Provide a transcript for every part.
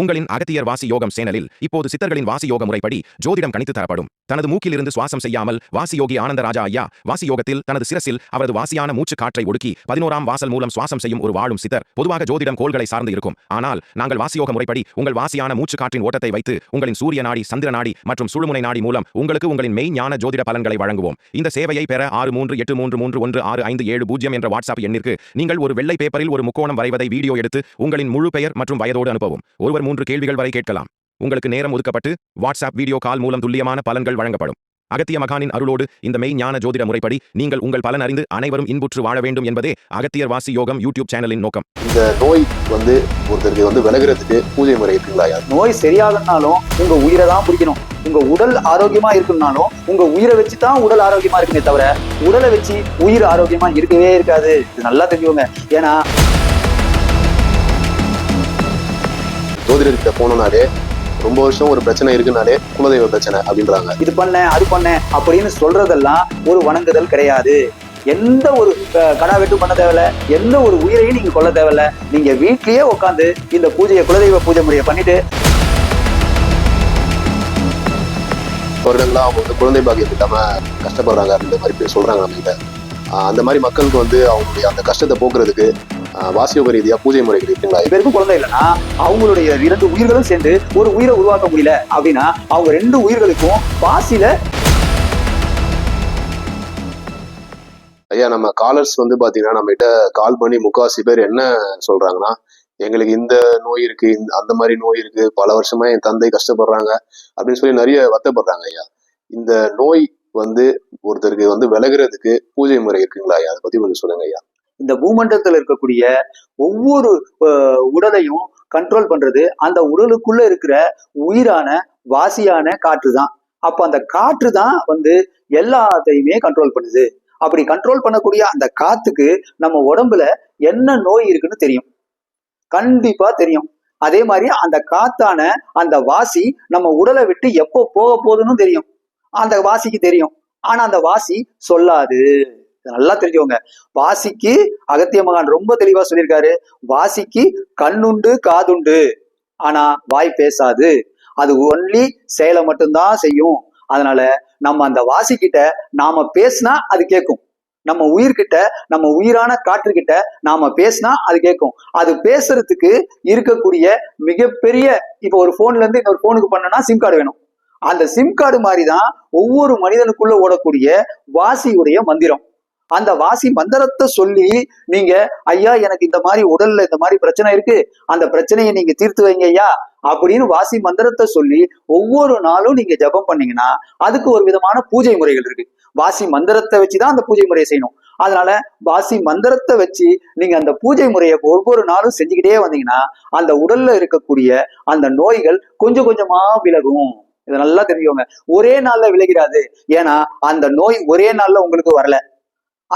உங்களின் அகத்தியர் வாசி யோகம் சேனலில் இப்போது சித்தர்களின் வாசி யோக முறைப்படி ஜோதிடம் கணித்து தரப்படும். தனது மூக்கிலிருந்து சுவாசம் செய்யாமல் வாசி யோகி ஆனந்தராஜா ஐயா வாசி யோகத்தில் தனது சிரசில் அவரது வாசியான மூச்சு காற்றை ஒடுக்கி பதினோராம் வாசல் மூலம் சுவாசம் செய்யும் ஒரு வாழும் சித்தர். பொதுவாக ஜோதிடம் கோள்களை சார்ந்து இருக்கும். ஆனால் நாங்கள் வாசியோக முறைப்படி உங்கள் வாசியான மூச்சு காற்றின் ஓட்டத்தை வைத்து உங்களின் சூரிய நாடி சந்திர நாடி மற்றும் சுழுமுனை நாடி மூலம் உங்களுக்கு உங்களின் மெய் ஞான ஜோதிட பலன்களை வழங்குவோம். இந்த சேவையை பெற ஆறு மூன்று எட்டு மூன்று மூன்று ஒன்று ஆறு ஐந்து ஏழு பூஜ்ஜியம் என்ற வாட்ஸ்அப் எண்ணிற்கு நீங்கள் ஒரு வெள்ளை பேப்பரில் ஒரு முக்கோணம் வரைவதை வீடியோ எடுத்து உங்களின் முழு பெயர் மற்றும் வயதோடு அனுப்பவும். ஒருவர் மூன்று கேள்விகள் வரை கேட்கலாம். உங்களுக்கு நேரம் ஒதுக்கப்பட்டு வாட்ஸ்அப் வீடியோ கால் மூலம் துல்லியமான பலன்கள் வழங்கப்படும். அகத்திய மகானின் அருளோடு இந்த மெய் ஞான ஜோதிட முறைப்படி நீங்கள் உங்கள் பலன் அறிந்து அனைவரும் இன்புற்று வாழ வேண்டும் என்பதே அகத்தியர் வாசி யோகம் யூடியூப் சேனலின் நோக்கம். இந்த நோய் வந்து ஒருத்தருக்கு வந்து விலகுறதுக்கு பூஜை முறை இருக்குங்களா நோய் சரியாகனாலும் உங்க உயிரை தான் பிடிக்கணும். உங்க உடல் ஆரோக்கியமா இருக்குனாலும் உங்க உயிரை வச்சு தான் உடல் ஆரோக்கியமா இருக்குமே தவிர உடலை வச்சு உயிர் ஆரோக்கியமா இருக்கவே இருக்காது. இது நல்லா தெரிஞ்சுக்கோங்க. ஏன்னா ஜோதிடர்கிட்ட போனோம்னாலே ரொம்ப வருஷம் ஒரு பிரச்சனை இருக்குனாலே குலதெய்வ பிரச்சனை அப்படின்றாங்க. இது பண்ண அது பண்ண அப்படின்னு சொல்றதெல்லாம் ஒரு வணங்குதல் கிடையாது. எந்த ஒரு கடா வெட்டு பண்ண தேவையில்ல. எந்த ஒரு உயிரையும் நீங்க கொல்ல தேவையில்ல. நீங்க வீட்லயே உட்காந்து இந்த பூஜையை குலதெய்வ பூஜை முறையை பண்ணிட்டு வருடங்களா அவங்க வந்து குழந்தை பாக்கியம் இல்லாம கஷ்டப்படுறாங்க அப்படின்ற மாதிரி சொல்றாங்க நம்ம கிட்ட அந்த மாதிரி மக்களுக்கு வந்து அவங்களுடைய அந்த கஷ்டத்தை போக்குறதுக்கு வாசியோக ரீதியா பூஜை முறைகள் இருக்குங்களா? ரெண்டு குழந்தை இல்லைன்னா அவங்களுடைய இரண்டு உயிர்களும் சேர்ந்து ஒரு உயிரை உருவாக்க முடியல அப்படின்னா அவங்க ரெண்டு உயிர்களுக்கும் வாசியில ஐயா நம்ம காலர்ஸ் வந்து பாத்தீங்கன்னா நம்ம கிட்ட கால் பண்ணி முக்காசி பேர் என்ன சொல்றாங்கன்னா எங்களுக்கு இந்த நோய் இருக்கு இந்த அந்த மாதிரி நோய் இருக்கு பல வருஷமா என் தந்தை கஷ்டப்படுறாங்க அப்படின்னு சொல்லி நிறைய வருத்தப்படுறாங்க ஐயா. இந்த நோய் வந்து ஒருத்தருக்கு வந்து விலகுறதுக்கு பூஜை முறை இருக்குங்களா ஐயா? அதை பத்தி கொஞ்சம் சொல்லுங்க ஐயா. இந்த பூமண்டலத்தில் இருக்கக்கூடிய ஒவ்வொரு உடலையும் கண்ட்ரோல் பண்றது அந்த உடலுக்குள்ள இருக்கிற உயிரான வாசியான காற்று தான் அப்ப அந்த காற்று தான் வந்து எல்லாத்தையுமே கண்ட்ரோல் பண்ணுது. அப்படி கண்ட்ரோல் பண்ணக்கூடிய அந்த காத்துக்கு நம்ம உடம்புல என்ன நோய் இருக்குன்னு தெரியும். கண்டிப்பா தெரியும். அதே மாதிரி அந்த காத்தான அந்த வாசி நம்ம உடலை விட்டு எப்போ போக போகுதுன்னு தெரியும். அந்த வாசிக்கு தெரியும். ஆனா அந்த வாசி சொல்லாது. நல்லா தெரிஞ்சுக்கோங்க. வாசிக்கு அகத்திய மகான் ரொம்ப தெளிவா சொல்லியிருக்காரு. வாசிக்கு கண்ணுண்டு காதுண்டு. ஆனா வாய் பேசாது. அது ஒன்லி செயலை மட்டும்தான் செய்யும். அதனால நம்ம அந்த வாசிக்கிட்ட நாம பேசினா அது கேட்கும் நம்ம உயிர்கிட்ட நம்ம உயிரான காற்றுக்கிட்ட நாம பேசினா அது கேட்கும் அது பேசுறதுக்கு இருக்கக்கூடிய மிகப்பெரிய இப்போ ஒரு போன்ல இருந்து இன்னொரு போனுக்கு பண்ணனா சிம் கார்டு வேணும். அந்த சிம் கார்டு மாதிரி தான் ஒவ்வொரு மனிதனுக்குள்ள ஓடக்கூடிய வாசியுடைய மந்திரம். அந்த வாசி மந்திரத்தை சொல்லி நீங்க ஐயா எனக்கு இந்த மாதிரி உடல்ல இந்த மாதிரி பிரச்சனை இருக்கு. அந்த பிரச்சனையை நீங்க தீர்த்து வைங்க ஐயா. அப்படின்னு வாசி மந்திரத்தை சொல்லி ஒவ்வொரு நாளும் நீங்க ஜெபம் பண்ணீங்கன்னா அதுக்கு ஒரு விதமான பூஜை முறைகள் இருக்கு. வாசி மந்திரத்தை வச்சுதான் அந்த பூஜை முறையை செய்யணும். அதனால வாசி மந்திரத்தை வச்சு நீங்க அந்த பூஜை முறையை ஒவ்வொரு நாளும் செஞ்சுக்கிட்டே வந்தீங்கன்னா அந்த உடல்ல இருக்கக்கூடிய அந்த நோய்கள் கொஞ்சம் கொஞ்சமா விலகும். இதை நல்லா தெரிஞ்சுக்கோங்க. ஒரே நாள்ல விலகிடாது. ஏன்னா அந்த நோய் ஒரே நாள்ல உங்களுக்கு வரல.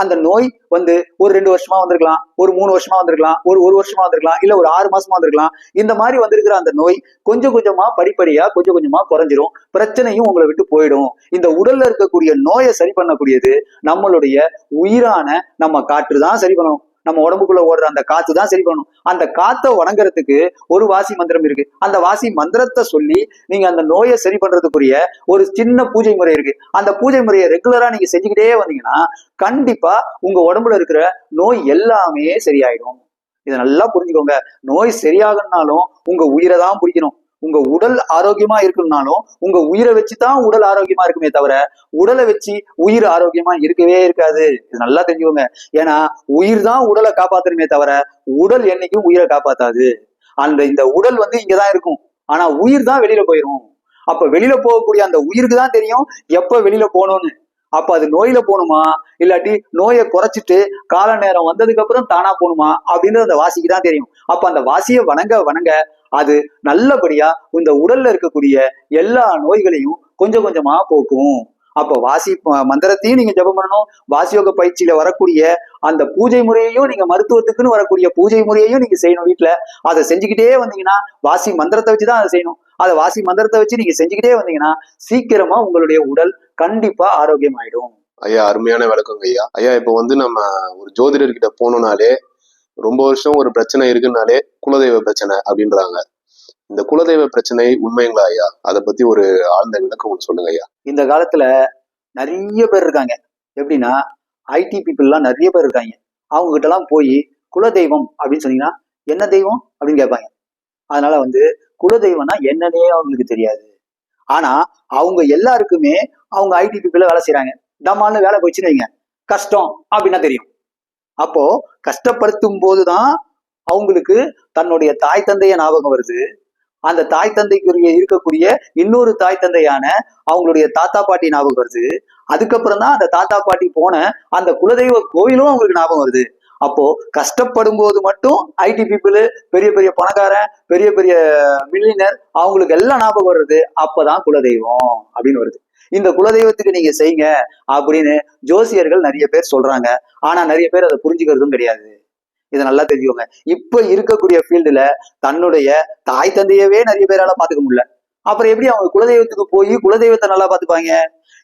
அந்த நோய் வந்து ஒரு ரெண்டு வருஷமா வந்திருக்கலாம் ஒரு மூணு வருஷமா வந்திருக்கலாம் ஒரு ஒரு வருஷமா வந்திருக்கலாம் இல்ல ஒரு ஆறு மாசமா வந்திருக்கலாம். இந்த மாதிரி வந்திருக்கிற அந்த நோய் கொஞ்சம் கொஞ்சமா படிப்படியா கொஞ்சம் கொஞ்சமா குறைஞ்சிரும். பிரச்சனையும் உங்களை விட்டு போயிடும். இந்த உடல்ல இருக்கக்கூடிய நோயை சரி பண்ணக்கூடியது நம்மளுடைய உயிரான நம்ம காற்று தான் சரி பண்ணணும். நம்ம உடம்புக்குள்ள ஓடுற அந்த காத்து தான் சரி பண்ணணும். அந்த காத்தை வணங்குறதுக்கு ஒரு வாசி மந்திரம் இருக்கு. அந்த வாசி மந்திரத்தை சொல்லி நீங்க அந்த நோயை சரி பண்றதுக்குரிய ஒரு சின்ன பூஜை முறை இருக்கு. அந்த பூஜை முறையை ரெகுலரா நீங்க செஞ்சுக்கிட்டே வந்தீங்கன்னா கண்டிப்பா உங்க உடம்புல இருக்கிற நோய் எல்லாமே சரியாயிடும். இதை நல்லா புரிஞ்சுக்கோங்க. நோய் சரியாகனாலும் உங்க உயிரை தான் பிடிக்கணும். உங்க உடல் ஆரோக்கியமா இருக்குன்னாலும் உங்க உயிரை வச்சு தான் உடல் ஆரோக்கியமா இருக்குமே தவிர உடலை வச்சு உயிர் ஆரோக்கியமா இருக்கவே இருக்காது. இது நல்லா தெரிஞ்சுக்கோங்க. ஏன்னா உயிர் தான் உடலை காப்பாத்துறமே தவிர உடல் என்னைக்கும் உயிரை காப்பாத்தாது. அந்த இந்த உடல் வந்து இங்கதான் இருக்கும். ஆனா உயிர் தான் வெளியில போயிரும். அப்ப வெளியில போகக்கூடிய அந்த உயிருக்கு தான் தெரியும் எப்ப வெளியில போகணும்னு. அப்ப அது நோயில போகணுமா? இல்லாட்டி நோயை குறைச்சிட்டு கால நேரம் வந்ததுக்கு அப்புறம் தானா போகணுமா? அப்படின்றது அந்த வாசிக்கு தான் தெரியும். அப்ப அந்த வாசியை வணங்க வணங்க அது நல்லபடியா இந்த உடல்ல இருக்கக்கூடிய எல்லா நோய்களையும் கொஞ்சம் கொஞ்சமா போக்கும். அப்ப வாசி மந்திரத்தையும் நீங்க ஜெபம் பண்ணணும். வாசியோக பயிற்சியில வரக்கூடிய அந்த பூஜை முறையையும் நீங்க மருத்துவத்துக்குன்னு வரக்கூடிய பூஜை முறையையும் நீங்க செய்யணும் வீட்டுல அதை செஞ்சுக்கிட்டே வந்தீங்கன்னா வாசி மந்திரத்தை வச்சுதான் அதை செய்யணும். அதை வாசி மந்திரத்தை வச்சு நீங்க செஞ்சுக்கிட்டே வந்தீங்கன்னா சீக்கிரமா உங்களுடைய உடல் கண்டிப்பா ஆரோக்கியம் ஆயிடும் ஐயா அருமையான விளக்கங்க ஐயா. ஐயா இப்போ வந்து நம்ம ஒரு ஜோதிடர்கிட்ட போனோம்னாலே ரொம்ப வருஷம் ஒரு பிரச்சனை இருக்குன்னாலே குலதெய்வ பிரச்சனை அப்படின்றாங்க. இந்த குலதெய்வ பிரச்சனை உண்மைங்களா ஐயா? அதை பத்தி ஒரு ஆழ்ந்த விளக்கம் ஒன்று சொல்லுங்க ஐயா. இந்த காலத்துல நிறைய பேர் இருக்காங்க. எப்படின்னா ஐடி பீப்புள்லாம் நிறைய பேர் இருக்காங்க. அவங்க கிட்ட எல்லாம் போய் குலதெய்வம் அப்படின்னு சொன்னீங்கன்னா என்ன தெய்வம் அப்படின்னு கேட்பாங்க. அதனால வந்து குலதெய்வம்னா என்னன்னே அவங்களுக்கு தெரியாது. ஆனா அவங்க எல்லாருக்குமே அவங்க ஐடி பீப்புள வேலை செய்யறாங்க டமால்னு வேலை போச்சுன்னு வைங்க. கஷ்டம் அப்படின்னா தெரியும். அப்போ கஷ்டப்படுத்தும் போதுதான் அவங்களுக்கு தன்னுடைய தாய் தந்தைய ஞாபகம் வருது. அந்த தாய் தந்தைக்குரிய இருக்கக்கூடிய இன்னொரு தாய் தந்தையான அவங்களுடைய தாத்தா பாட்டி ஞாபகம் வருது. அதுக்கப்புறம் தான் அந்த தாத்தா பாட்டி போன அந்த குலதெய்வ கோயிலும் அவங்களுக்கு ஞாபகம் வருது. அப்போ கஷ்டப்படும் போது மட்டும் ஐடி பீப்புள் பெரிய பெரிய பணக்காரன் பெரிய பெரிய மில்லினர் அவங்களுக்கு எல்லாம் ஞாபகம் வருது அப்பதான் குலதெய்வம் அப்படின்னு வருது. இந்த குலதெய்வத்துக்கு நீங்க செய்யுங்க அப்படின்னு ஜோசியர்கள் நிறைய பேர் சொல்றாங்க. ஆனா நிறைய பேர் அதை புரிஞ்சுக்கிறதும் கிடையாது. இதை நல்லா தெரிஞ்சுக்கோங்க. இப்ப இருக்கக்கூடிய ஃபீல்டுல தன்னுடைய தாய் தந்தையவே நிறைய பேரால பாத்துக்க முடியல. அப்புறம் எப்படி அவங்க குலதெய்வத்துக்கு போய் குலதெய்வத்தை நல்லா பாத்துப்பாங்க?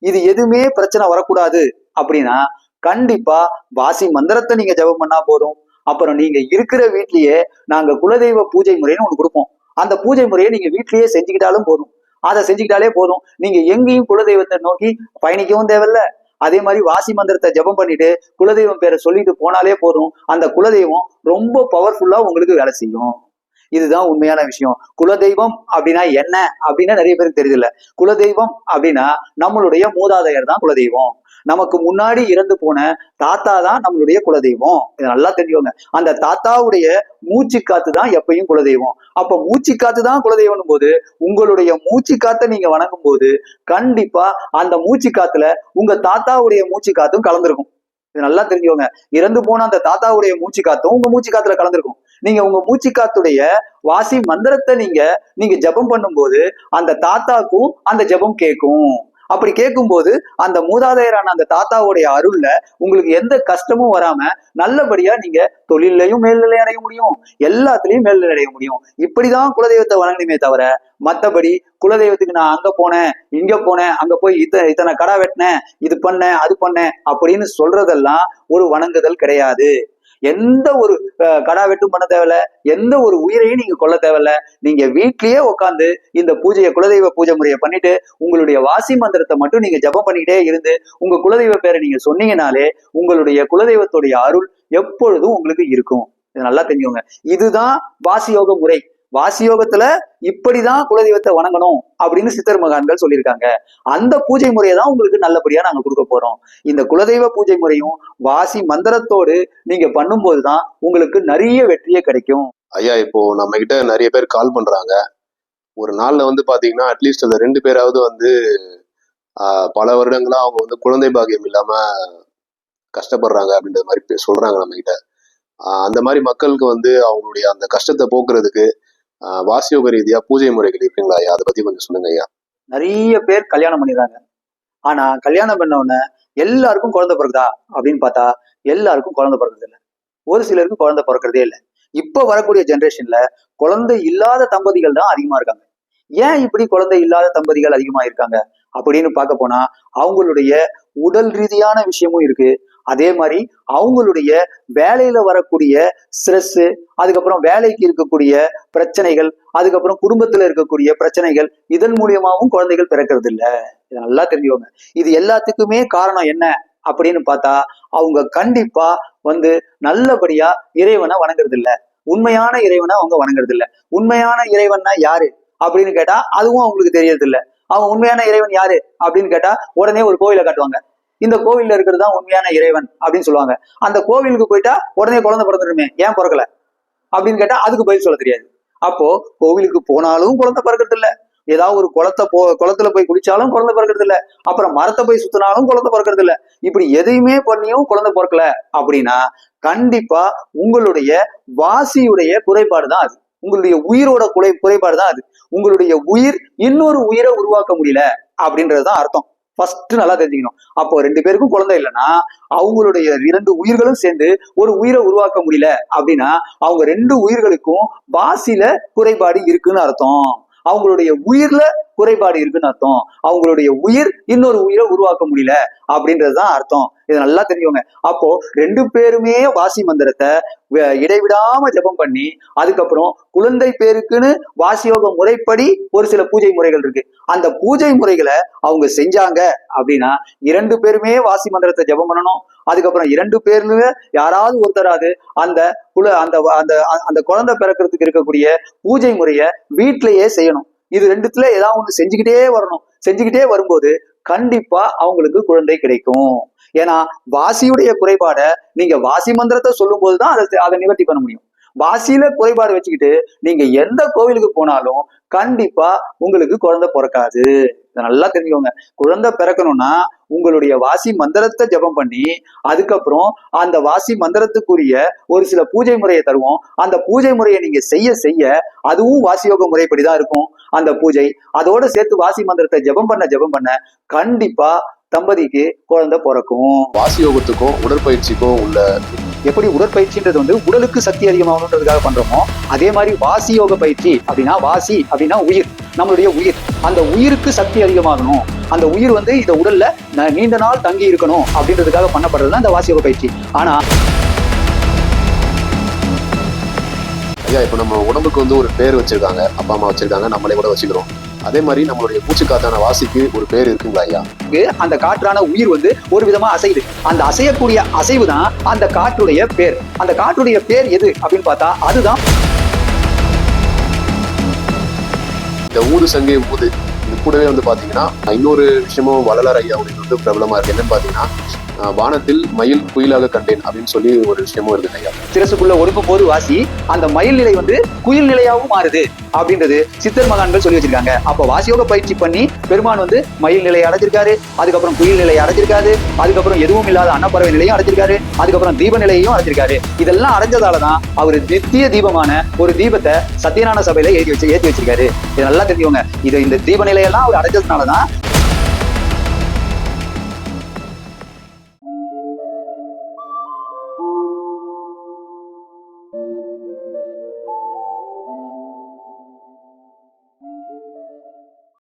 இது எதுவுமே பிரச்சனை வரக்கூடாது. அப்படின்னா கண்டிப்பா வாசி மந்திரத்தை நீங்க ஜெபம் பண்ணா போதும். அப்புறம் நீங்க இருக்கிற வீட்லயே நாங்க குலதெய்வ பூஜை முறைன்னு ஒண்ணு கொடுப்போம். அந்த பூஜை முறையை நீங்க வீட்லயே செஞ்சுக்கிட்டாலும் போதும். அதை செஞ்சுக்கிட்டாலே போதும். நீங்க எங்கேயும் குலதெய்வத்தை நோக்கி பயணிக்கவும் தேவையில்ல. அதே மாதிரி வாசி மந்திரத்தை ஜெபம் பண்ணிட்டு குலதெய்வம் பேரை சொல்லிட்டு போனாலே போதும். அந்த குலதெய்வம் ரொம்ப பவர்ஃபுல்லா உங்களுக்கு வேலை செய்யும். இதுதான் உண்மையான விஷயம். குலதெய்வம் அப்படின்னா என்ன? அப்படின்னா நிறைய பேருக்கு தெரியல குலதெய்வம் அப்படின்னா நம்மளுடைய மூதாதையர் தான் குலதெய்வம். நமக்கு முன்னாடி இறந்து போன தாத்தா தான் நம்மளுடைய குலதெய்வம். இதை நல்லா தெரிஞ்சுக்கோங்க. அந்த தாத்தாவுடைய மூச்சு காத்து தான் எப்பயும் குலதெய்வம். அப்ப மூச்சு காத்து தான் குலதெய்வம் போது உங்களுடைய மூச்சு காத்தை நீங்க வணங்கும் போது கண்டிப்பா அந்த மூச்சு காத்துல உங்க தாத்தாவுடைய மூச்சு காத்தும் கலந்துருக்கும். இது நல்லா தெரிஞ்சுக்கோங்க. இறந்து போன அந்த தாத்தாவுடைய மூச்சு காத்தும் உங்க மூச்சு காத்துல கலந்துருக்கும். நீங்க உங்க மூச்சு காத்துடைய வாசி மந்திரத்தை நீங்க நீங்க ஜெபம் பண்ணும்போது அந்த தாத்தாக்கும் அந்த ஜெபம் கேட்கும் அப்படி கேட்கும்போது அந்த மூதாதையரான அந்த தாத்தாவுடைய அருள்ல உங்களுக்கு எந்த கஷ்டமும் வராம நல்லபடியா நீங்க தொழிலையும் மேல்நிலை அடைய முடியும் எல்லாத்துலயும் மேல்நிலை அடைய முடியும். இப்படிதான் குலதெய்வத்தை வணங்கணுமே தவிர மத்தபடி குலதெய்வத்துக்கு நான் அங்க போனேன் இங்க போனேன் அங்க போய் இத்தனை இத்தனை கடா வெட்டினேன் இது பண்ணேன் அது பண்ணேன் அப்படின்னு சொல்றதெல்லாம் ஒரு வணங்குதல் கிடையாது. எந்த ஒரு கடா வெட்டும் பண்ண தேவையில்ல எந்த ஒரு உயிரையும் நீங்க கொல்ல தேவையில்ல. நீங்க வீட்லயே உட்காந்து இந்த பூஜையை குலதெய்வ பூஜை முறையை பண்ணிட்டு உங்களுடைய வாசி மந்திரத்தை மட்டும் நீங்க ஜெபம் பண்ணிக்கிட்டே இருந்து உங்க குலதெய்வ பேரை நீங்க சொன்னீங்கனாலே உங்களுடைய குலதெய்வத்துடைய அருள் எப்பொழுதும் உங்களுக்கு இருக்கும். இது நல்லா தெரிஞ்சுக்கோங்க. இதுதான் வாசி யோக முறை. வாசியோகத்துல இப்படிதான் குலதெய்வத்தை வணங்கணும் அப்படின்னு சித்தர் மகான்கள் சொல்லியிருக்காங்க. அந்த பூஜை முறையை தான் உங்களுக்கு நல்லபடியா நாங்க கொடுக்க போறோம். இந்த குலதெய்வ பூஜை முறையும் வாசி மந்திரத்தோடு நீங்க பண்ணும்போது தான் உங்களுக்கு நிறைய வெற்றியே கிடைக்கும். ஐயா இப்போ நம்ம கிட்ட நிறைய பேர் கால் பண்றாங்க. ஒரு நாள்ல வந்து பாத்தீங்கன்னா அட்லீஸ்ட் அந்த ரெண்டு பேராவது வந்து பல வருடங்களா அவங்க வந்து குழந்தை பாக்கியம் இல்லாம கஷ்டப்படுறாங்க அப்படின்ற மாதிரி சொல்றாங்க நம்ம கிட்ட அந்த மாதிரி மக்களுக்கு வந்து அவங்களுடைய அந்த கஷ்டத்தை போக்குறதுக்கு வாசியோக ரீதியா பூஜை முறைகள் இருக்குங்களா ஐயா? அதை பத்தி கொஞ்சம் சொல்லுங்க ஐயா. நிறைய பேர் கல்யாணம் பண்ணிடுறாங்க. ஆனா கல்யாணம் பண்ண உடனே எல்லாருக்கும் குழந்தை பிறகுதா அப்படின்னு பார்த்தா எல்லாருக்கும் குழந்தை பிறகுறது இல்லை. ஒரு சிலருக்கு குழந்தை பிறக்கிறதே இல்லை. இப்ப வரக்கூடிய ஜெனரேஷன்ல குழந்தை இல்லாத தம்பதிகள் தான் அதிகமா இருக்காங்க. ஏன் இப்படி குழந்தை இல்லாத தம்பதிகள் அதிகமா இருக்காங்க? அப்படின்னு பார்க்க போனா அவங்களுடைய உடல் ரீதியான விஷயமும் இருக்கு. அதே மாதிரி அவங்களுடைய வேலையில வரக்கூடிய ஸ்ட்ரெஸ் அதுக்கப்புறம் வேலைக்கு இருக்கக்கூடிய பிரச்சனைகள் அதுக்கப்புறம் குடும்பத்துல இருக்கக்கூடிய பிரச்சனைகள் இதன் மூலியமாவும் குழந்தைகள் பிறக்கிறது இல்லை. இதை நல்லா தெரிஞ்சுக்கோங்க. இது எல்லாத்துக்குமே காரணம் என்ன அப்படின்னு பார்த்தா அவங்க கண்டிப்பா வந்து நல்லபடியா இறைவனை வணங்குறது இல்ல. உண்மையான இறைவனை அவங்க வணங்குறது இல்ல. உண்மையான இறைவன்னா யாரு அப்படின்னு கேட்டா அதுவும் அவங்களுக்கு தெரியறது இல்ல. அவன் உண்மையான இறைவன் யாரு அப்படின்னு கேட்டா உடனே ஒரு கோயிலை காட்டுவாங்க. இந்த கோவில்ல இருக்கிறது தான் உண்மையான இறைவன் அப்படின்னு சொல்லுவாங்க. அந்த கோவிலுக்கு போயிட்டா உடனே குழந்தை பிறந்துருமே ஏன் பிறக்கல? அப்படின்னு கேட்டா அதுக்கு பதில் சொல்ல தெரியாது. அப்போ கோவிலுக்கு போனாலும் குழந்தை பிறக்கிறது இல்ல ஏதாவது ஒரு குளத்தை போ குளத்துல போய் குடிச்சாலும் குழந்தை பிறக்கிறது இல்ல அப்புறம் மரத்தை போய் சுத்தினாலும் குழந்தை பிறக்கிறது இல்ல இப்படி எதையுமே பண்ணியும் குழந்தை பிறக்கல அப்படின்னா கண்டிப்பா உங்களுடைய வாசியுடைய குறைபாடு தான் அது. உங்களுடைய உயிரோட குறை குறைபாடு தான் அது. உங்களுடைய உயிர் இன்னொரு உயிரை உருவாக்க முடியல அப்படின்றதுதான் அர்த்தம். ஃபர்ஸ்ட் நல்லா தெரிஞ்சுக்கணும். அப்போ ரெண்டு பேருக்கும் குழந்தை இல்லைன்னா அவங்களுடைய இரண்டு உயிர்களும் சேர்ந்து ஒரு உயிரை உருவாக்க முடியல அப்படின்னா அவங்க ரெண்டு உயிர்களுக்கும் பாசில குறைபாடு இருக்குன்னு அர்த்தம். அவங்களுடைய உயிர்ல குறைபாடு இருக்குன்னு அர்த்தம். அவங்களுடைய உயிர் இன்னொரு உயிரை உருவாக்க முடியல அப்படின்றதுதான் அர்த்தம். இது நல்லா தெரிஞ்சுக்கோங்க. அப்போ ரெண்டு பேருமே வாசி மந்திரத்தை இடைவிடாம ஜெபம் பண்ணி அதுக்கப்புறம் குழந்தை பேருக்குன்னு வாசியோக முறைப்படி ஒரு சில பூஜை முறைகள் இருக்கு. அந்த பூஜை முறைகளை அவங்க செஞ்சாங்க அப்படின்னா இரண்டு பேருமே வாசி மந்திரத்தை ஜெபம் பண்ணணும். அதுக்கப்புறம் இரண்டு பேர்ல யாராவது ஒருத்தராது அந்த குல அந்த அந்த அந்த குழந்தை பிறக்கிறதுக்கு இருக்கக்கூடிய பூஜை முறைய வீட்டிலேயே செய்யணும். இது ரெண்டுத்துல ஏதாவது ஒண்ணு செஞ்சுக்கிட்டே வரணும். செஞ்சுக்கிட்டே வரும்போது கண்டிப்பா அவங்களுக்கு குழந்தை கிடைக்கும். ஏன்னா வாசியுடைய குறைபாட நீங்க வாசி மந்திரத்தை சொல்லும் போதுதான் அதை அதை நிவர்த்தி பண்ண முடியும். வாசியில குறைபாடு வச்சுக்கிட்டு நீங்க எந்த கோவிலுக்கு போனாலும் கண்டிப்பா உங்களுக்கு குழந்தை பிறக்காது. இதை நல்லா தெரிஞ்சுக்கோங்க. குழந்தை பிறக்கணும்னா உங்களுடைய வாசி மந்திரத்தை ஜெபம் பண்ணி அதுக்கப்புறம் அந்த வாசி மந்திரத்துக்குரிய ஒரு சில பூஜை முறையை தருவோம். அந்த பூஜை முறையை நீங்க செய்ய செய்ய அதுவும் வாசியோக முறைப்படி தான் இருக்கும் அந்த பூஜை. அதோட சேர்த்து வாசி மந்திரத்தை ஜெபம் பண்ண ஜெபம் பண்ண கண்டிப்பா தம்பதிக்கு குழந்தை பிறக்கும். வாசி யோகத்துக்கும் உடற்பயிற்சிக்கும் உள்ள எப்படி உடற்பயிற்சின்றது வந்து உடலுக்கு சக்தி அதிகமாகணுன்றதுக்காக பண்றோமோ அதே மாதிரி வாசி யோக பயிற்சி அப்படின்னா வாசி அப்படின்னா உயிர் நம்மளுடைய உயிர். அந்த உயிருக்கு சக்தி அதிகமாகணும். அந்த உயிர் வந்து இந்த உடல்ல நீண்ட நாள் தங்கி இருக்கணும் அப்படின்றதுக்காக பண்ணப்படுறது தான் இந்த வாசி யோக பயிற்சி. ஆனா ஐயா இப்போ நம்ம உடம்புக்கு வந்து ஒரு பேர் வச்சிருக்காங்க அப்பா அம்மா வச்சிருக்காங்க நம்மளே கூட வச்சுக்கிறோம். அதே மாதிரி நம்மளுடைய மூச்சுக்காத்தான வாசிக்கு ஒரு பேர் இருக்குங்களா ஐயா? அந்த காற்றான உயிர் வந்து ஒரு விதமா அசையுது. அந்த அசையக்கூடிய அசைவு தான் அந்த காற்றுடைய பேர். அந்த காற்றுடைய பேர் எது அப்படின்னு பார்த்தா அதுதான் இந்த ஊது சங்கை ஊது இது கூடவே வந்து பாத்தீங்கன்னா இன்னொரு விஷயமும் வள்ளலார் ஐயா அப்படின்னு வந்து பிரபலமா இருக்கு. என்னன்னு பாத்தீங்கன்னா வானத்தில் மயில் குயிலாக கண்டேன் அப்படின்னு சொல்லி ஒரு விஷயமும் இருக்கு ஐயா சிரசுக்குள்ள ஒடுக்கும் போது வாசி அந்த மயில் நிலை வந்து குயில் நிலையாகவும் மாறுது அப்படின்றது சித்தர் மகான்கள் சொல்லி வச்சிருக்காங்க. அப்ப வாசியோக பயிற்சி பண்ணி பெருமான் வந்து மயில் நிலையை அடைஞ்சிருக்காரு அதுக்கப்புறம் குயில் நிலையை அடைஞ்சிருக்காரு அதுக்கப்புறம் எதுவும் இல்லாத அன்னப்பறவை நிலையும் அடைஞ்சிருக்காரு அதுக்கப்புறம் தீப நிலையையும் அடைஞ்சிருக்காரு. இதெல்லாம் அடைஞ்சதாலதான் அவர் நித்திய தீபமான ஒரு தீபத்தை சத்தியநாராயண சபையில ஏற்றி வச்சு ஏற்றி வச்சிருக்காரு. இது நல்லா தெரிஞ்சுக்கோங்க. இது இந்த தீப நிலையெல்லாம் அவர் அடைஞ்சதுனாலதான்